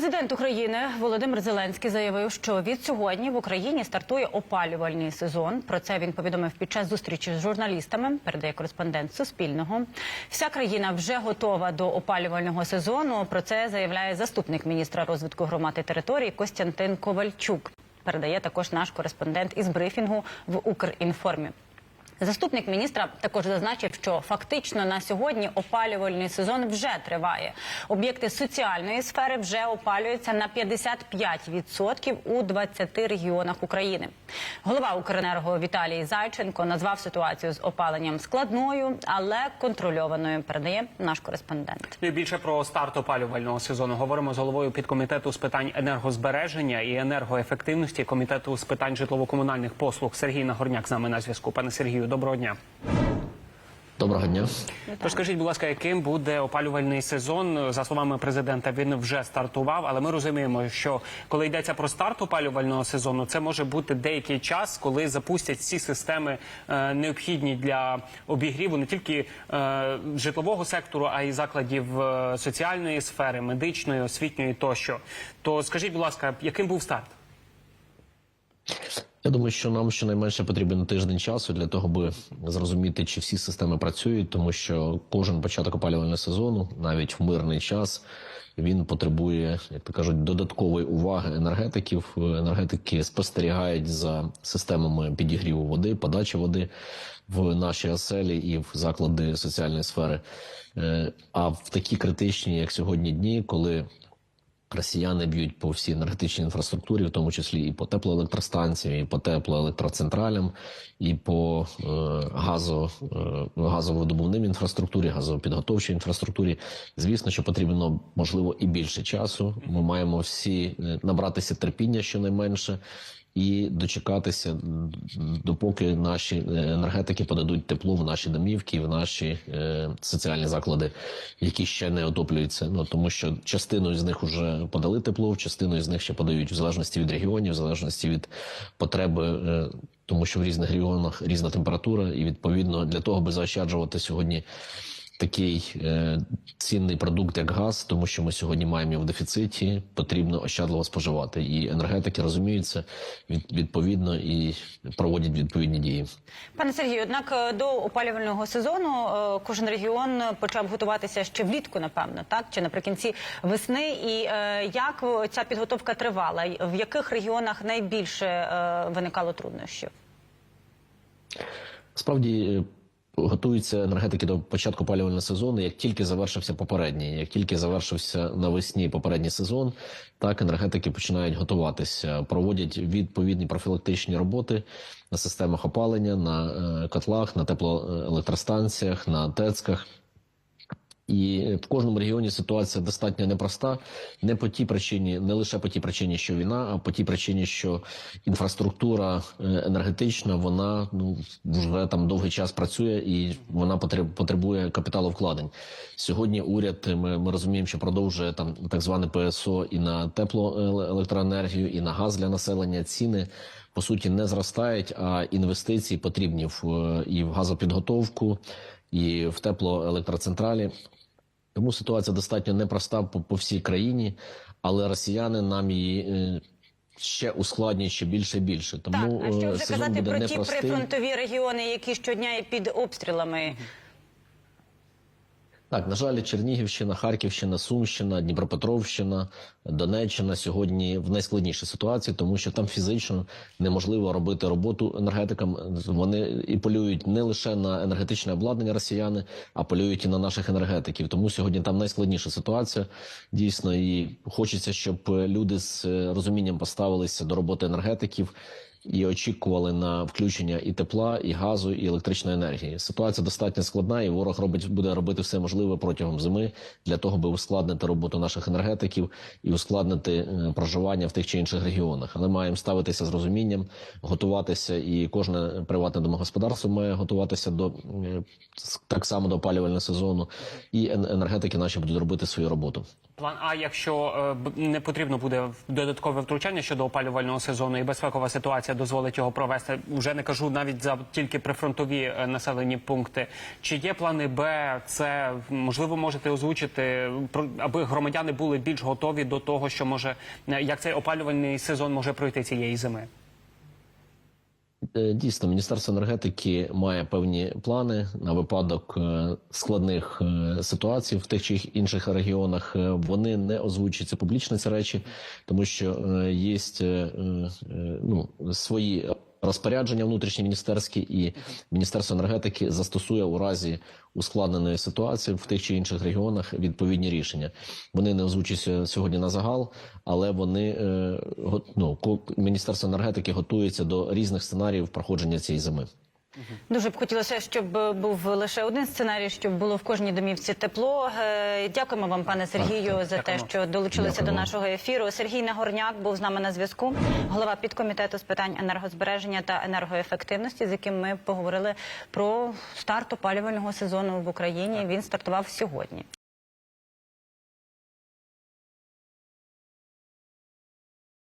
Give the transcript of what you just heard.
Президент України Володимир Зеленський заявив, що від сьогодні в Україні стартує опалювальний сезон. Про це він повідомив під час зустрічі з журналістами. Передає кореспондент Суспільного. Вся країна вже готова до опалювального сезону. Про це заявляє заступник міністра розвитку громад і територій Костянтин Ковальчук. Передає також наш кореспондент із брифінгу в Укрінформі. Заступник міністра також зазначив, що фактично на сьогодні опалювальний сезон вже триває. Об'єкти соціальної сфери вже опалюються на 55% у 20 регіонах України. Голова Укренерго Віталій Зайченко назвав ситуацію з опаленням складною, але контрольованою. Передає наш кореспондент. Ну більше про старт опалювального сезону говоримо з головою підкомітету з питань енергозбереження і енергоефективності комітету з питань житлово-комунальних послуг Сергій Нагорняк з нами на зв'язку. Пане Сергію, доброго дня. Доброго дня. Тож скажіть, будь ласка, яким буде опалювальний сезон? За словами президента, він вже стартував, але ми розуміємо, що коли йдеться про старт опалювального сезону, це може бути деякий час, коли запустять всі системи е, необхідні для обігріву не тільки е, житлового сектору, а й закладів е, соціальної сфери, медичної, освітньої тощо. То скажіть, будь ласка, яким був старт? Я думаю, що нам щонайменше потрібен тиждень часу для того, аби зрозуміти, чи всі системи працюють, тому що кожен початок опалювального сезону, навіть в мирний час, він потребує, як то кажуть, додаткової уваги енергетиків. Енергетики спостерігають за системами підігріву води, подачі води в наші оселі і в заклади соціальної сфери. Е, А в такі критичні, як сьогодні, дні, коли Росіяни б'ють по всій енергетичній інфраструктурі, в тому числі і по теплоелектростанціям, і по теплоелектроцентралям, і по е, газо, е, газовидобувним інфраструктурі, газопідготовчій інфраструктурі. Звісно, що потрібно можливо і більше часу. Ми маємо всі е, набратися терпіння щонайменше. І дочекатися, допоки наші е, енергетики подадуть тепло в наші домівки, в наші е, соціальні заклади, які ще не отоплюються. Ну тому що частину з них вже подали тепло, частину з них ще подають в залежності від регіонів, в залежності від потреби. Е, тому що в різних регіонах різна температура, і відповідно для того, аби заощаджувати сьогодні такий е, цінний продукт, як газ, тому що ми сьогодні маємо його в дефіциті, потрібно ощадливо споживати. І енергетики розуміють це від, відповідно і проводять відповідні дії. Пане Сергію, однак е, до опалювального сезону е, кожен регіон почав готуватися ще влітку, напевно, так чи наприкінці весни. І е, як ця підготовка тривала? В яких регіонах найбільше е, виникало труднощів? Справді е, готуються енергетики до початку палювального сезону. Як тільки завершився попередній, як тільки завершився навесні попередній сезон, так енергетики починають готуватися, проводять відповідні профілактичні роботи на системах опалення, на е, котлах, на теплоелектростанціях, на ТЕЦках. І в кожному регіоні ситуація достатньо непроста, не по тій причині, не лише по тій причині, що війна, а по тій причині, що інфраструктура е, енергетична, вона ну вже там довгий час працює і вона потребує капіталовкладень. Сьогодні уряд ми, ми розуміємо, що продовжує там так зване ПСО і на теплоелектроенергію, і на газ для населення. Ціни по суті не зростають, а інвестиції потрібні в і в газопідготовку, і в теплоелектроцентралі. Тому ситуація достатньо непроста по, по всій країні, але росіяни нам її е, ще ускладнюють ще більше і більше. Тому так, а що е, вже казати буде про ті прифронтові регіони, які щодня є під обстрілами? Так, на жаль, Чернігівщина, Харківщина, Сумщина, Дніпропетровщина, Донеччина сьогодні в найскладнішій ситуації, тому що там фізично неможливо робити роботу енергетикам. Вони і полюють не лише на енергетичне обладнання росіяни, а полюють і на наших енергетиків. Тому сьогодні там найскладніша ситуація. Дійсно, і хочеться, щоб люди з розумінням поставилися до роботи енергетиків і очікували на включення і тепла, і газу, і електричної енергії. Ситуація достатньо складна, і ворог робить буде робити все можливе протягом зими для того, аби ускладнити роботу наших енергетиків і ускладнити е, проживання в тих чи інших регіонах. Але маємо ставитися з розумінням, готуватися, і кожне приватне домогосподарство має готуватися до е, так само до опалювального сезону, і енергетики наші будуть робити свою роботу. План А, якщо е, не потрібно буде додаткове втручання щодо опалювального сезону, і безпекова ситуація дозволить його провести. Вже не кажу навіть за тільки прифронтові е, населені пункти. Чи є плани Б? Це можливо можете озвучити, про- аби громадяни були більш готові до того, що може е, як цей опалювальний сезон може пройти цієї зими. Е, Дійсно, Міністерство енергетики має певні плани на випадок е, складних е, ситуацій в тих чи інших регіонах. Вони не озвучуються публічно ці речі, тому що є ну, свої розпорядження внутрішні міністерські, і Міністерство енергетики застосує у разі ускладненої ситуації в тих чи інших регіонах відповідні рішення. Вони не озвучуються сьогодні на загал, але вони е, ну, Міністерство енергетики готується до різних сценаріїв проходження цієї зими. Дуже б хотілося, щоб був лише один сценарій, щоб було в кожній домівці тепло. Е, Дякуємо вам, пане Сергію, за те, що долучилися Дякую до нашого ефіру. Сергій Нагорняк був з нами на зв'язку, голова підкомітету з питань енергозбереження та енергоефективності, з яким ми поговорили про старт опалювального сезону в Україні. Він стартував сьогодні.